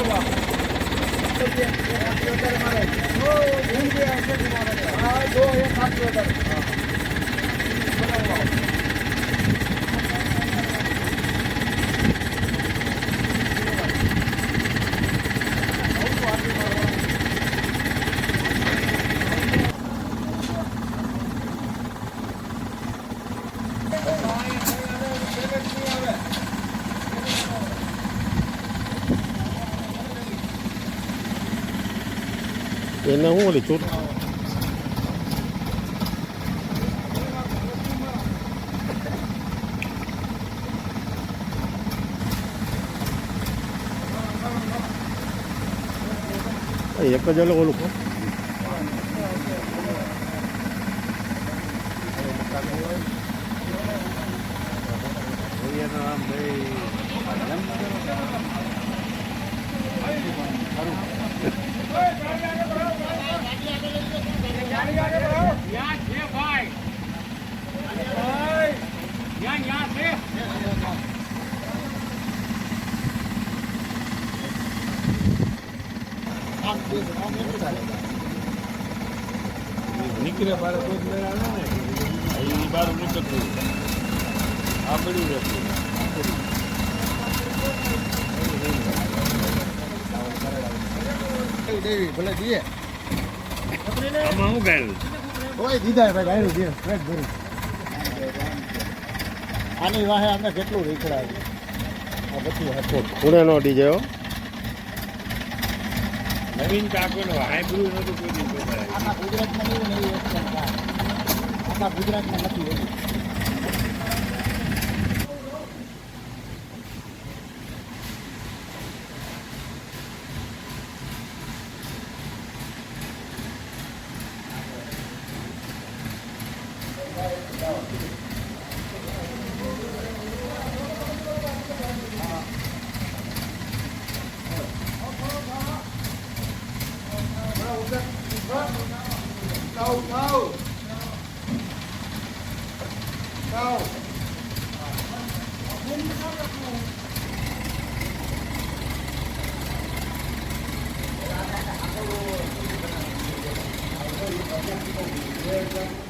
दो હું ઓલી ચૂંટ એક જ અલગ ઓલું કોણ? યા છે ભાઈ યા યા છે નીકળે બાર કોઈ મેળ ને. બાર નીકળતું આ પડ્યું રહેતું દેવી ભલે દીએ આમાં શું ગાયું? કોઈ દીધા ભાઈ ગાયરું દે પેટ ભરી. આની વાહે આપણે કેટલું રીખડાવ્યું આ બધું હતું ખૂણેનો ડીજે હો. નવીન કાકોનો હાઈબ્રુડ નતું કોઈ દી જોતા. આખા ગુજરાતમાં નહીં ને એવી વસ્તુ કાંઈ. આખા ગુજરાતમાં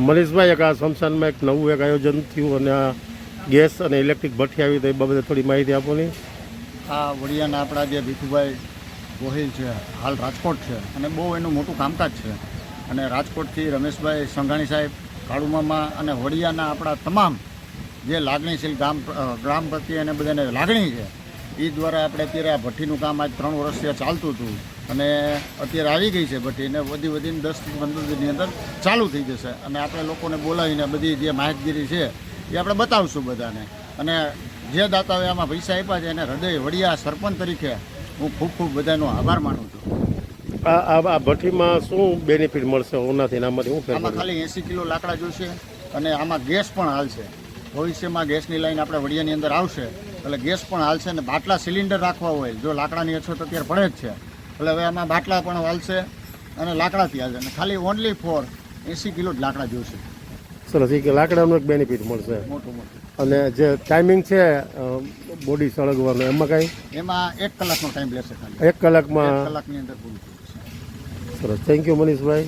મનીષભાઈ, એક આ શમશાનમાં એક નવું એક આયોજન થયું અને આ ગેસ અને ઇલેક્ટ્રિક ભઠ્ઠી આવી તો એ બાબતે થોડી માહિતી આપો ને આ વડિયાના આપણા જે ભીખુભાઈ ગોહિલ છે, હાલ રાજકોટ છે અને બહુ એનું મોટું કામકાજ છે. અને રાજકોટથી રમેશભાઈ સંઘાણી સાહેબ કાળુમામા અને વડિયાના આપણા તમામ જે લાગણીશીલ ગામ ગ્રામ પ્રત્યે અને બધાને લાગણી છે એ દ્વારા આપણે અત્યારે આ ભઠ્ઠીનું કામ આજ ત્રણ વર્ષથી ચાલતું હતું. અને અત્યારે આવી ગઈ છે ભઠ્ઠી અને વધી વધીને દસ પંદર દિનની અંદર ચાલુ થઈ જશે. અને આપણે લોકોને બોલાવીને બધી જે માહિતગીરી છે એ આપણે બતાવશું બધાને. અને જે દાતાઓએ આમાં પૈસા આપ્યા છે એને હૃદય વડિયા સરપંચ તરીકે હું ખૂબ ખૂબ બધાનો આભાર માનું છું. આ આ ભઠ્ઠીમાં શું બેનિફિટ મળશે? ઓનાથી આમાંથી શું આમાં ખાલી એંસી કિલો લાકડા જોઈશે અને આમાં ગેસ પણ હાલશે. ભવિષ્યમાં ગેસની લાઈન આપણે વડિયાની અંદર આવશે. એટલે ગેસ પણ હાલશે અને બાટલા સિલિન્ડર રાખવા હોય. જો લાકડાની અછત અત્યારે પડે જ છે. એટલે હવે આમાં બાટલા પણ હાલશે અને લાકડાથી હાલશે. અને ખાલી ઓનલી ફોર એંસી કિલો જ લાકડા જોઈશે સરસ. એ લાકડાનું એક બેનિફિટ મળશે. મોટું મોટું. અને જે ટાઈમિંગ છે બોડી સળગવાનો એમાં કાંઈ? એમાં એક કલાકનો ટાઈમ લેશે ખાલી. એક કલાકમાં? કલાકની અંદર પૂરું થઈ જશે સરસ. Thank you Manishbhai.